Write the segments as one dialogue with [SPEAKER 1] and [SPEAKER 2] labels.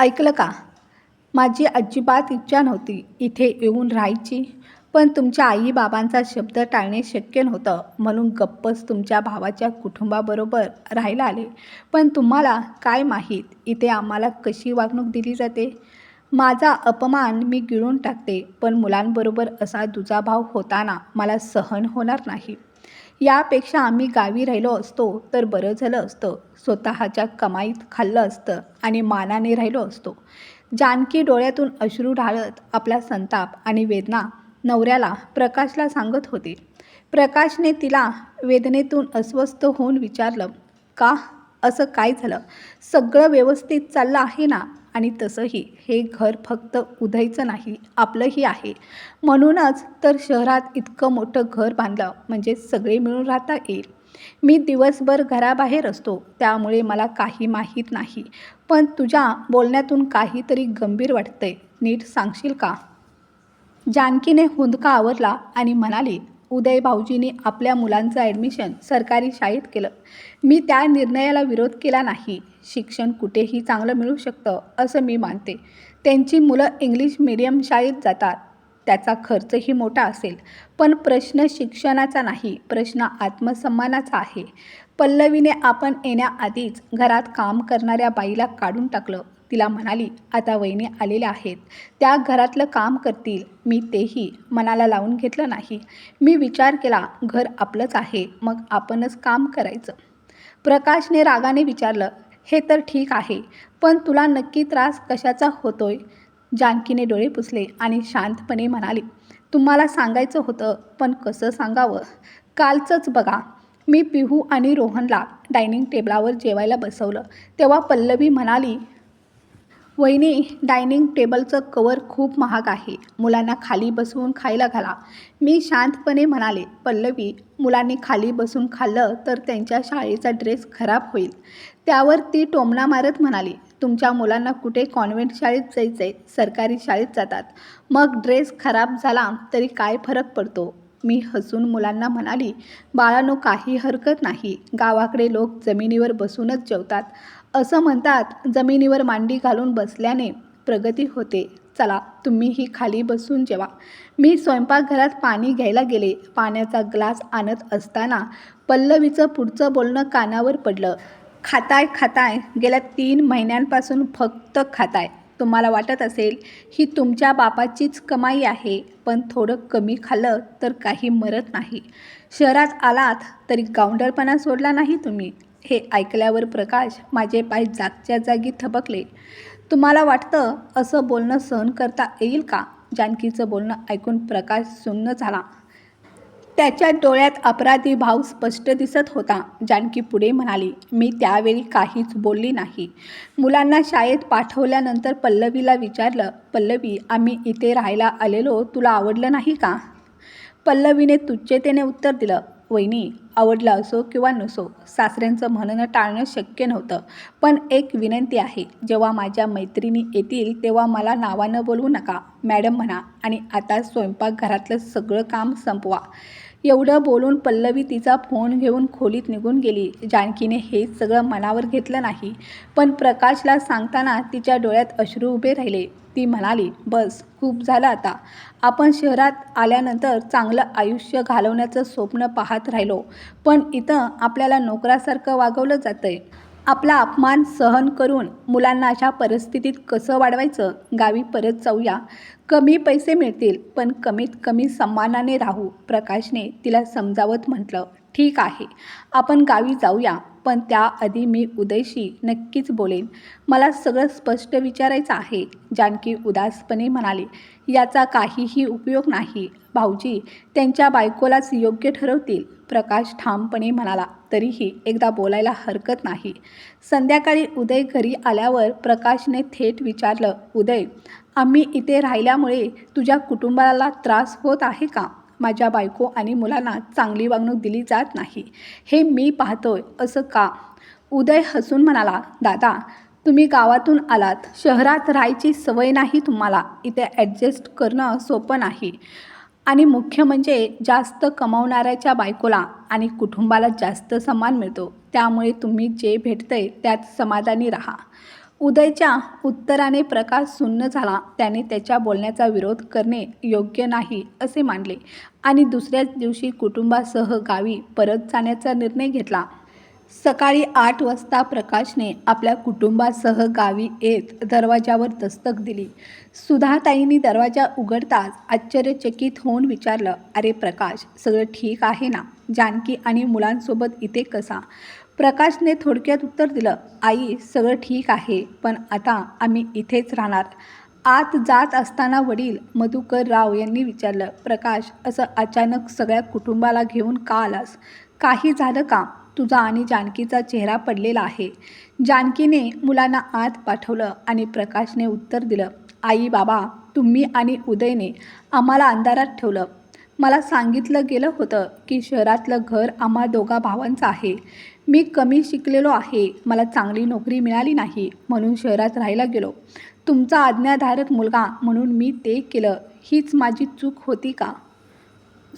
[SPEAKER 1] ऐकलं का? माझी अजिबात इच्छा नव्हती इथे येऊन राहायची पण तुमच्या आईबाबांचा शब्द टाळणे शक्य नव्हतं. म्हणून गप्पच तुमच्या भावाच्या कुटुंबाबरोबर राहायला आले. पण तुम्हाला काय माहीत? इथे आम्हाला कशी वागणूक दिली जाते? माझा अपमान मी गिळून टाकते पण मुलांबरोबर असा दुजाभाव होताना मला सहन होणार नाही. यापेक्षा आम्ही गावी राहिलो असतो तर बरं झालं असतं. स्वतःच्या कमाईत खाल्लं असतं आणि मानाने राहिलो असतो. जानकी डोळ्यातून अश्रू ढाळत आपला संताप आणि वेदना नवऱ्याला प्रकाशला सांगत होते. प्रकाशने तिला वेदनेतून अस्वस्थ होऊन विचारलं का? असं काय झालं? सगळं व्यवस्थित चाललं आहे ना? आणि तसंही हे घर फक्त उदयचं नाही आपलंही आहे. म्हणूनच तर शहरात इतकं मोठं घर बांधलं म्हणजे सगळे मिळून राहता येईल. मी दिवसभर घराबाहेर असतो त्यामुळे मला काही माहीत नाही. पण तुझ्या बोलण्यातून काहीतरी गंभीर वाटतंय नीट सांगशील का? जानकीने हुंदका आवरला आणि म्हणाली उदय भाऊजींनी आपल्या मुलांचं ॲडमिशन सरकारी शाळेत केलं. मी त्या निर्णयाला विरोध केला नाही. शिक्षण कुठेही चांगलं मिळू शकतं असं मी मानते. त्यांची मुलं इंग्लिश मिडियम शाळेत जातात. त्याचा खर्चही मोठा असेल. पण प्रश्न शिक्षणाचा नाही प्रश्न आत्मसन्मानाचा आहे. पल्लवीने आपण येण्याआधीच घरात काम करणाऱ्या बाईला काढून टाकलं. तिला म्हणाली आता वहिनी आलेल्या आहेत. त्या घरातलं काम करतील. मी तेही मनाला लावून घेतलं नाही. मी विचार केला घर आपलंच आहे. मग आपणच काम करायचं. प्रकाशने रागाने विचारलं हे तर ठीक आहे पण तुला नक्की त्रास कशाचा होतोय? जानकीने डोळे पुसले आणि शांतपणे म्हणाली तुम्हाला सांगायचं होतं पण कसं सांगावं? कालचंच बघा. मी पिहू आणि रोहनला डायनिंग टेबलावर जेवायला बसवलं. तेव्हा पल्लवी म्हणाली वहिनी डायनिंग टेबलचं कवर खूप महाग आहे. मुलांना खाली बसवून खायला घाला. मी शांतपणे म्हणाले पल्लवी मुलांनी खाली बसून खाल्लं तर त्यांच्या शाळेचा ड्रेस खराब होईल. त्यावर ती टोमणा मारत म्हणाली तुमच्या मुलांना कुठे कॉन्व्हेंट शाळेत जायचं आहे सरकारी शाळेत जातात. मग ड्रेस खराब झाला तरी काय फरक पडतो? मी हसून मुलांना म्हणाली बाळानो काही हरकत नाही. गावाकडे लोक जमिनीवर बसूनच जेवतात. असं म्हणतात जमिनीवर मांडी घालून बसल्याने प्रगती होते. चला तुम्हीही खाली बसून जेवा. मी स्वयंपाकघरात पाणी घ्यायला गेले. पाण्याचा ग्लास आणत असताना पल्लवीचं पुढचं बोलणं कानावर पडलं. खाताय खाताय. गेल्या तीन महिन्यांपासून फक्त खाताय. तुम्हाला वाटत असेल ही तुमच्या बापाचीच कमाई आहे पण थोडं कमी खाल्लं तर काही मरत नाही. शहरात आलात तरी गावंडरपणा सोडला नाही तुम्ही. हे ऐकल्यावर प्रकाश माझे पाय जागच्या जागी थबकले. तुम्हाला वाटतं असं बोलणं सहन करता येईल का? जानकीचं बोलणं ऐकून प्रकाश सुन्न झाला. त्याच्या डोळ्यात अपराधी भाव स्पष्ट दिसत होता. जानकी पुढे म्हणाली मी त्यावेळी काहीच बोलली नाही. मुलांना शाळेत पाठवल्यानंतर पल्लवीला विचारलं पल्लवी आम्ही इथे राहायला आलेलो तुला आवडलं नाही का? पल्लवीने तुच्छतेने उत्तर दिलं वहिनी आवडलं असो किंवा नसो सासऱ्यांचं म्हणणं टाळणं शक्य नव्हतं. पण एक विनंती आहे जेव्हा माझ्या मैत्रिणी येतील तेव्हा मला नावानं बोलवू नका. मॅडम म्हणा आणि आता स्वयंपाकघरातलं सगळं काम संपवा. एवढं बोलून पल्लवी तिचा फोन घेऊन खोलीत निघून गेली. जानकीने हे सगळं मनावर घेतलं नाही पण प्रकाशला सांगताना तिच्या डोळ्यात अश्रू उभे राहिले. ती म्हणाली बस खूप झालं आता. आपण शहरात आल्यानंतर चांगलं आयुष्य घालवण्याचं स्वप्न पाहत राहिलो पण इथं आपल्याला नोकरासारखं वागवलं जातं आहे आपला अपमान सहन करून मुलांना अशा परिस्थितीत कसं वाढवायचं? गावी परत जाऊया. कमी पैसे मिळतील पण कमीत कमी सन्मानाने राहू. प्रकाशने तिला समजावत म्हटलं ठीक आहे. आपण गावी जाऊया. पण त्याआधी मी उदयशी नक्कीच बोलेन. मला सगळं स्पष्ट विचारायचं आहे. जानकी उदासपणे म्हणाली याचा काहीही उपयोग नाही. भाऊजी त्यांच्या बायकोलाच योग्य ठरवतील. प्रकाश ठामपणे म्हणाला तरीही एकदा बोलायला हरकत नाही. संध्याकाळी उदय घरी आल्यावर प्रकाशने थेट विचारलं उदय आम्ही इथे राहिल्यामुळे तुझ्या कुटुंबाला त्रास होत आहे का? माझ्या बायको आणि मुलांना चांगली वागणूक दिली जात नाही. हे मी पाहतोय असं का? उदय हसून म्हणाला दादा तुम्ही गावातून आलात. शहरात राहायची सवय नाही तुम्हाला. इथे ॲडजस्ट करणं सोपं नाही. आणि मुख्य म्हणजे जास्त कमावणाऱ्याच्या बायकोला आणि कुटुंबाला जास्त सन्मान मिळतो. त्यामुळे तुम्ही जे भेटतंय त्यात समाधानी राहा. उदयच्या उत्तराने प्रकाश सुन्न झाला. त्याने त्याच्या बोलण्याचा विरोध करणे योग्य नाही असे मानले. आणि दुसऱ्याच दिवशी कुटुंबासह गावी परत जाण्याचा निर्णय घेतला. सकाळी आठ वाजता प्रकाशने आपल्या कुटुंबासह गावी येत दरवाजावर दस्तक दिली. सुधाताईंनी दरवाजा उघडताच आश्चर्यचकित होऊन विचारलं अरे प्रकाश सगळं ठीक आहे ना? जानकी आणि मुलांसोबत इथे कसा? प्रकाशने थोडक्यात उत्तर दिलं आई सगळं ठीक आहे पण आता आम्ही इथेच राहणार. आत जात असताना वडील मधुकर राव यांनी विचारलं प्रकाश असं अचानक सगळ्या कुटुंबाला घेऊन का आलास? काही झालं का? तुझा आणि जानकीचा चेहरा पडलेला आहे. जानकीने मुलांना आत पाठवलं आणि प्रकाशने उत्तर दिलं आई बाबा तुम्ही आणि उदयने आम्हाला अंधारात ठेवलं. मला सांगितलं गेलं होतं की शहरातलं घर आम्हा दोघा भावांचं आहे. मी कमी शिकलेलो आहे मला चांगली नोकरी मिळाली नाही म्हणून शहरात राहायला गेलो. तुमचा आज्ञाधारक मुलगा म्हणून मी ते केलं हीच माझी चूक होती का?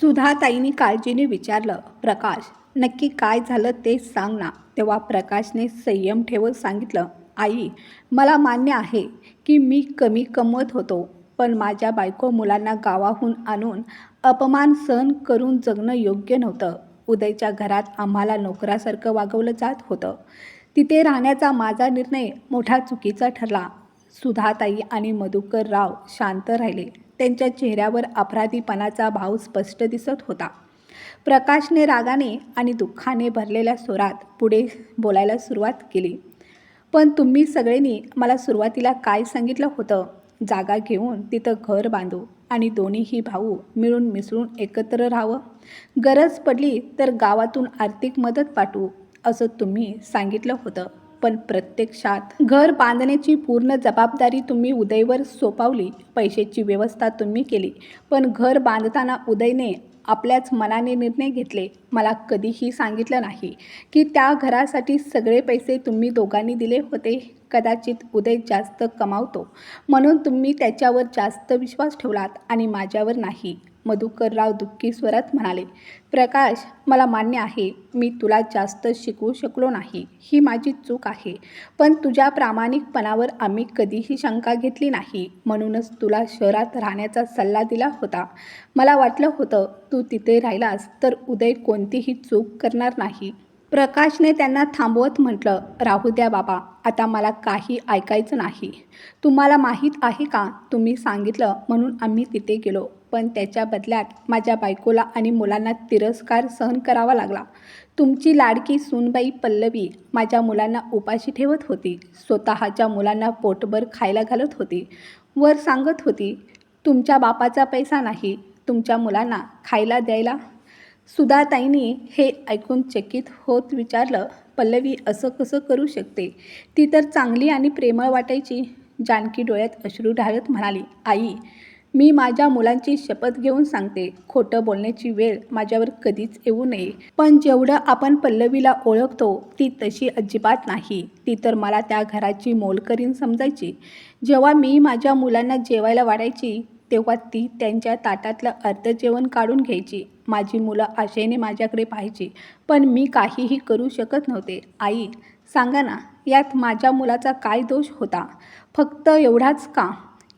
[SPEAKER 1] सुधाताईने काळजीने विचारलं प्रकाश नक्की काय झालं ते सांग ना. तेव्हा प्रकाशने संयम ठेवत सांगितलं आई मला मान्य आहे की मी कमी कमवत होतो पण माझ्या बायको मुलांना गावाहून आणून अपमान सहन करून जगणं योग्य नव्हतं. उदयच्या घरात आम्हाला नोकरासारखं वागवलं जात होतं. तिथे राहण्याचा माझा निर्णय मोठा चुकीचा ठरला. सुधाताई आणि मधुकर राव शांत राहिले. त्यांच्या चेहऱ्यावर अपराधीपणाचा भाव स्पष्ट दिसत होता. प्रकाशने रागाने आणि दुःखाने भरलेल्या स्वरात पुढे बोलायला सुरुवात केली. पण तुम्ही सगळ्यांनी मला सुरुवातीला काय सांगितलं होतं? जागा घेऊन तिथं घर बांधू. आणि दोन्हीही भाऊ मिळून मिसळून एकत्र राहावं. गरज पडली तर गावातून आर्थिक मदत पाठवू असं तुम्ही सांगितलं होतं. पण प्रत्यक्षात घर बांधण्याची पूर्ण जबाबदारी तुम्ही उदयवर सोपावली. पैशाची व्यवस्था तुम्ही केली. पण घर बांधताना उदयने आपल्याच मनाने निर्णय घेतले मला कधीही सांगितलं नाही की त्या घरासाठी सगळे पैसे तुम्ही दोघांनी दिले होते कदाचित उदय जास्त कमावतो. म्हणून तुम्ही त्याच्यावर जास्त विश्वास ठेवलात आणि माझ्यावर नाही. मधुकरराव दुःखी स्वरात म्हणाले प्रकाश मला मान्य आहे मी तुला जास्त शिकवू शकलो नाही. ही माझी चूक आहे. पण तुझ्या प्रामाणिकपणावर आम्ही कधीही शंका घेतली नाही. म्हणूनच तुला शहरात राहण्याचा सल्ला दिला होता. मला वाटलं होतं तू तिथे राहिलास तर उदय कोणतीही चूक करणार नाही. प्रकाशने त्यांना थांबवत म्हटलं राहू द्या बाबा आता मला काही ऐकायचं नाही. तुम्हाला माहीत आहे का? तुम्ही सांगितलं म्हणून आम्ही तिथे गेलो. पण त्याच्या बदल्यात माझ्या बायकोला आणि मुलांना तिरस्कार सहन करावा लागला. तुमची लाडकी सूनबाई पल्लवी माझ्या मुलांना उपाशी ठेवत होती. स्वतःच्या मुलांना पोटभर खायला घालत होती. वर सांगत होती तुमच्या बापाचा पैसा नाही तुमच्या मुलांना खायला द्यायला. सुधाताईंनी हे ऐकून चकित होत विचारलं पल्लवी असं कसं करू शकते? ती तर चांगली आणि प्रेमळ वाटायची. जानकी डोळ्यात अश्रू ढाळत म्हणाली आई मी माझ्या मुलांची शपथ घेऊन सांगते. खोटं बोलण्याची वेळ माझ्यावर कधीच येऊ नये. पण जेवढं आपण पल्लवीला ओळखतो ती तशी अजिबात नाही. ती तर मला त्या घराची मोलकरीन समजायची. जेव्हा मी माझ्या मुलांना जेवायला वाढायची तेव्हा ती त्यांच्या ताटातलं अर्ध जेवण काढून घ्यायची. माझी मुलं आशेने माझ्याकडे पाहायची. पण मी काहीही करू शकत नव्हते. आई सांगा ना यात माझ्या मुलाचा काय दोष होता? फक्त एवढाच का?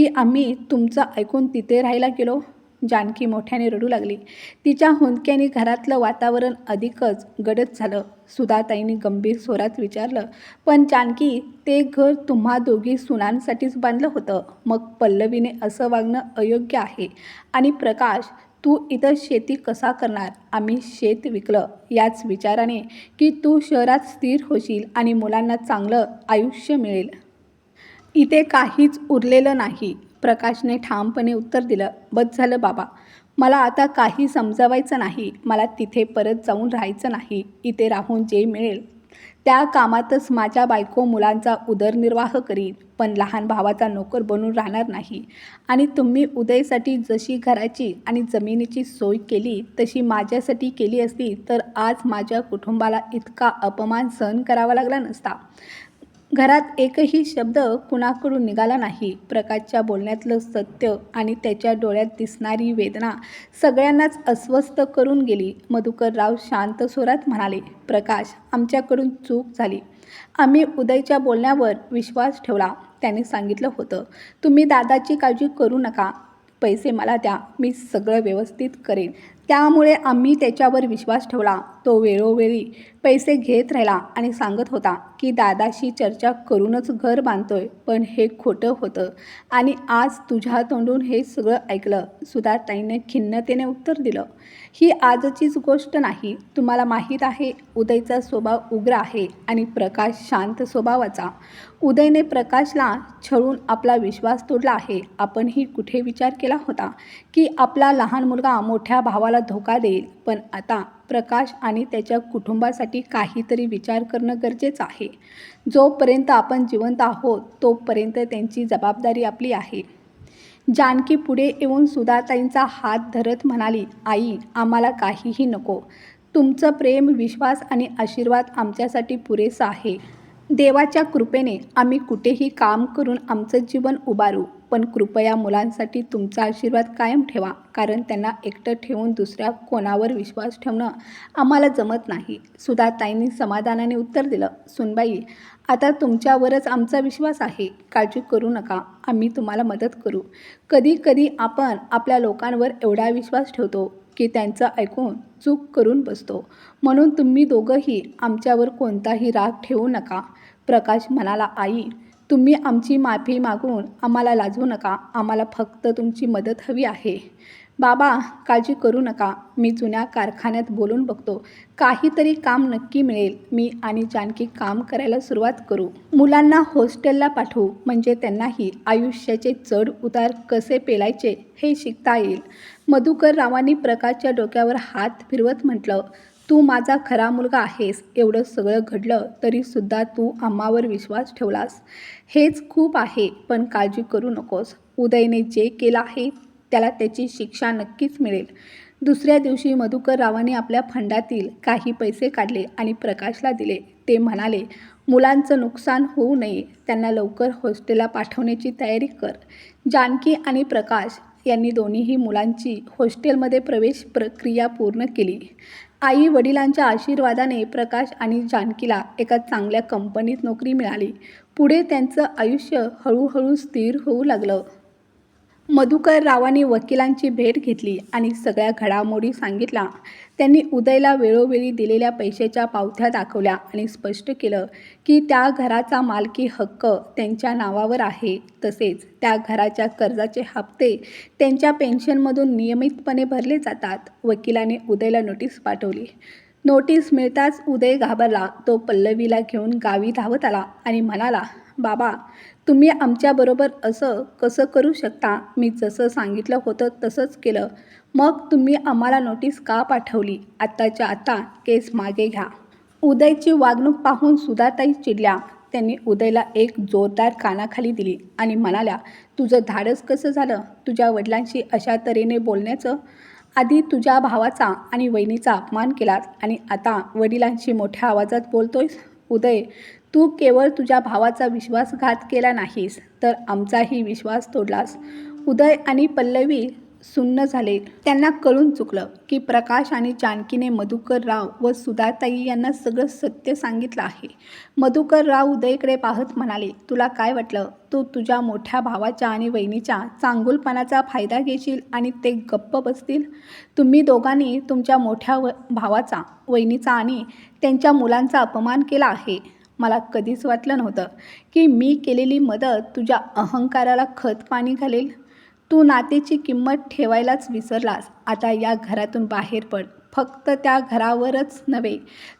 [SPEAKER 1] की आम्ही तुमचं ऐकून तिथे राहायला गेलो. जानकी मोठ्याने रडू लागली. तिच्या हुंदक्याने घरातलं वातावरण अधिकच गडद झालं. सुधाताईंनी गंभीर स्वरात विचारलं पण जानकी ते घर तुम्हा दोघी सुनांसाठीच बांधलं होतं. मग पल्लवीने असं वागणं अयोग्य आहे. आणि प्रकाश तू इथं शेती कसा करणार? आम्ही शेत विकलं. याच विचाराने की तू शहरात स्थिर होशील आणि मुलांना चांगलं आयुष्य मिळेल. इथे काहीच उरलेलं नाही. प्रकाशने ठामपणे उत्तर दिलं बस झालं बाबा. मला आता काही समजावायचं नाही. मला तिथे परत जाऊन राहायचं नाही. इथे राहून जे मिळेल. त्या कामातच माझ्या बायको मुलांचा उदरनिर्वाह करीन. पण लहान भावाचा नोकर बनून राहणार नाही. आणि तुम्ही उदयसाठी जशी घराची आणि जमिनीची सोय केली तशी माझ्यासाठी केली असती तर आज माझ्या कुटुंबाला इतका अपमान सहन करावा लागला नसता. घरात एकही शब्द कुणाकडून निघाला नाही. प्रकाशच्या बोलण्यातलं सत्य आणि त्याच्या डोळ्यात दिसणारी वेदना सगळ्यांनाच अस्वस्थ करून गेली. मधुकरराव शांत स्वरात म्हणाले प्रकाश आमच्याकडून चूक झाली. आम्ही उदयच्या बोलण्यावर विश्वास ठेवला. त्याने सांगितलं होतं तुम्ही दादाची काळजी करू नका. पैसे मला द्या. मी सगळं व्यवस्थित करेन. त्यामुळे आम्ही त्याच्यावर विश्वास ठेवला. तो वेळोवेळी पैसे घेत राहिला आणि सांगत होता की दादाशी चर्चा करूनच घर बांधतोय पण हे खोटं होतं आणि आज तुझ्या तोंडून हे सगळं ऐकलं. सुधाताईने खिन्नतेने उत्तर दिलं. ही आजचीच गोष्ट नाही. तुम्हाला माहीत आहे उदयचा स्वभाव उग्र आहे आणि प्रकाश शांत स्वभावाचा. उदयने प्रकाशला छळून आपला विश्वास तोडला आहे. आपणही कुठे विचार केला होता की आपला लहान मुलगा मोठ्या भावाला धोका देईल. पण आता प्रकाश आणि त्याच्या कुटुंबासाठी काहीतरी विचार करणं गरजेचं आहे. जोपर्यंत आपण जिवंत आहोत तोपर्यंत त्यांची जबाबदारी आपली आहे. जानकी पुढे येऊन सुधाताईंचा हात धरत म्हणाली आई आम्हाला काहीही नको. तुमचं प्रेम विश्वास आणि आशीर्वाद आमच्यासाठी पुरेसा आहे. देवाच्या कृपेने आम्ही कुठेही काम करून आमचं जीवन उभारू. पण कृपया मुलांसाठी तुमचा आशीर्वाद कायम ठेवा कारण त्यांना एकटं ठेवून दुसऱ्या कोणावर विश्वास ठेवणं आम्हाला जमत नाही. सुधाताईंनी समाधानाने उत्तर दिलं सुनबाई आता तुमच्यावरच आमचा विश्वास आहे. काळजी करू नका. आम्ही तुम्हाला मदत करू. कधी कधी आपण आपल्या लोकांवर एवढा विश्वास ठेवतो की त्यांचं ऐकून चूक करून बसतो. म्हणून तुम्ही दोघंही आमच्यावर कोणताही राग ठेवू नका. प्रकाश म्हणाला आई तुम्ही आमची माफी मागून आम्हाला लाजवू नका. आम्हाला फक्त तुमची मदत हवी आहे. बाबा काळजी करू नका. मी जुन्या कारखान्यात बोलून बघतो. काहीतरी काम नक्की मिळेल. मी आणि जानकी काम करायला सुरुवात करू. मुलांना हॉस्टेलला पाठवू. म्हणजे त्यांनाही आयुष्याचे चढ उतार कसे पेलायचे हे शिकता येईल. मधुकर रावांनी प्रकाशच्या डोक्यावर हात फिरवत म्हटलं तू माझा खरा मुलगा आहेस एवढं सगळं घडलं तरीसुद्धा तू आम्हावर विश्वास ठेवलास. हेच खूप आहे पण काळजी करू नकोस. उदयने जे केलं आहे त्याला त्याची शिक्षा नक्कीच मिळेल. दुसऱ्या दिवशी मधुकर रावाने आपल्या फंडातील काही पैसे काढले आणि प्रकाशला दिले. ते म्हणाले मुलांचं नुकसान होऊ नये. त्यांना लवकर हॉस्टेलला पाठवण्याची तयारी कर. जानकी आणि प्रकाश यांनी दोन्हीही मुलांची हॉस्टेलमध्ये प्रवेश प्रक्रिया पूर्ण केली. आई वडिलांच्या आशीर्वादाने प्रकाश आणि जानकीला एका चांगल्या कंपनीत नोकरी मिळाली. पुढे त्यांचं आयुष्य हळूहळू स्थिर होऊ लागलं. मधुकर रावांनी वकिलांची भेट घेतली आणि सगळ्या घडामोडी सांगितल्या. त्यांनी उदयला वेळोवेळी दिलेल्या पैशाच्या पावत्या दाखवल्या आणि स्पष्ट केलं की त्या घराचा मालकी हक्क त्यांच्या नावावर आहे. तसेच त्या घराच्या कर्जाचे हप्ते त्यांच्या पेन्शनमधून नियमितपणे भरले जातात. वकिलाने उदयला नोटीस पाठवली. नोटीस मिळताच उदय घाबरला. तो पल्लवीला घेऊन गावी धावत आला आणि म्हणाला बाबा तुम्ही आमच्याबरोबर असं कसं करू शकता? मी जसं सांगितलं होतं तसंच केलं. मग तुम्ही आम्हाला नोटीस का पाठवली? आत्ताच्या आत्ता केस मागे घ्या. उदयची वागणूक पाहून सुधाताई चिडल्या. त्यांनी उदयला एक जोरदार कानाखाली दिली आणि म्हणाल्या तुझं धाडस कसं झालं? तुझ्या वडिलांशी अशा तऱ्हेने बोलण्याचं? आधी तुझ्या भावाचा आणि वहिनीचा अपमान केलास आणि आता वडिलांशी मोठ्या आवाजात बोलतोयस? उदय तू केवळ तुझ्या भावाचा विश्वासघात केला नाहीस तर आमचाही विश्वास तोडलास. उदय आणि पल्लवी सुन्न झाले. त्यांना कळून चुकलं की प्रकाश आणि जानकीने मधुकर राव व सुधाताई यांना सगळं सत्य सांगितलं आहे. मधुकर राव उदयकडे पाहत म्हणाले तुला काय वाटलं? तू तुझ्या मोठ्या भावाच्या आणि वहिनीच्या चांगुलपणाचा फायदा घेशील आणि ते गप्प बसतील? तुम्ही दोघांनी तुमच्या मोठ्या व भावाचा वहिनीचा आणि त्यांच्या मुलांचा अपमान केला आहे. मला कधीच वाटलं नव्हतं की मी केलेली मदत तुझ्या अहंकाराला खत पाणी घालेल. तू नातेची किंमत ठेवायलाच विसरलास. आता या घरातून बाहेर पड. फक्त त्या घरावरच नव्हे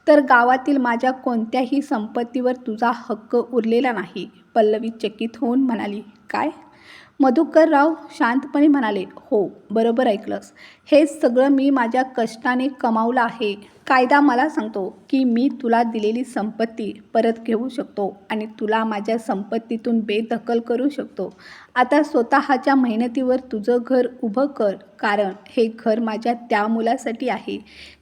[SPEAKER 1] तर गावातील माझ्या कोणत्याही संपत्तीवर तुझा हक्क उरलेला नाही. पल्लवी चकित होऊन म्हणाली काय? मधुकरराव शांतपणे म्हणाले हो बरोबर ऐकलंस. हे सगळं मी माझ्या कष्टाने कमावलं आहे. कायदा मला सांगतो की मी तुला दिलेली संपत्ती परत घेऊ शकतो आणि तुला माझ्या संपत्तीतून बेदखल करू शकतो. आता स्वतःच्या मेहनतीवर तुझं घर उभं कर कारण हे घर माझ्या त्या मुलासाठी आहे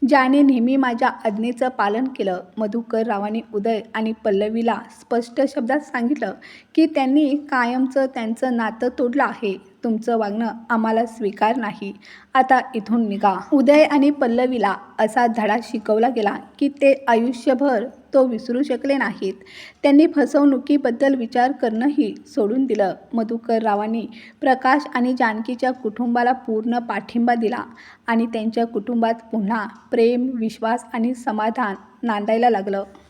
[SPEAKER 1] ज्याने नेहमी माझ्या आज्ञेचं पालन केलं. मधुकर रावाने उदय आणि पल्लवीला स्पष्ट शब्दात सांगितलं की त्यांनी कायमचं त्यांचं नातं तोडलं आहे. तुमचं वागणं आम्हाला स्वीकार नाही. आता इथून निघा. उदय आणि पल्लवीला असा धडा शिकवला गेला की ते आयुष्यभर तो विसरू शकले नाहीत. त्यांनी फसवणुकीबद्दल विचार करणंही सोडून दिलं. मधुकर रावांनी प्रकाश आणि जानकीच्या कुटुंबाला पूर्ण पाठिंबा दिला आणि त्यांच्या कुटुंबात पुन्हा प्रेम विश्वास आणि समाधान नांदायला लागलं.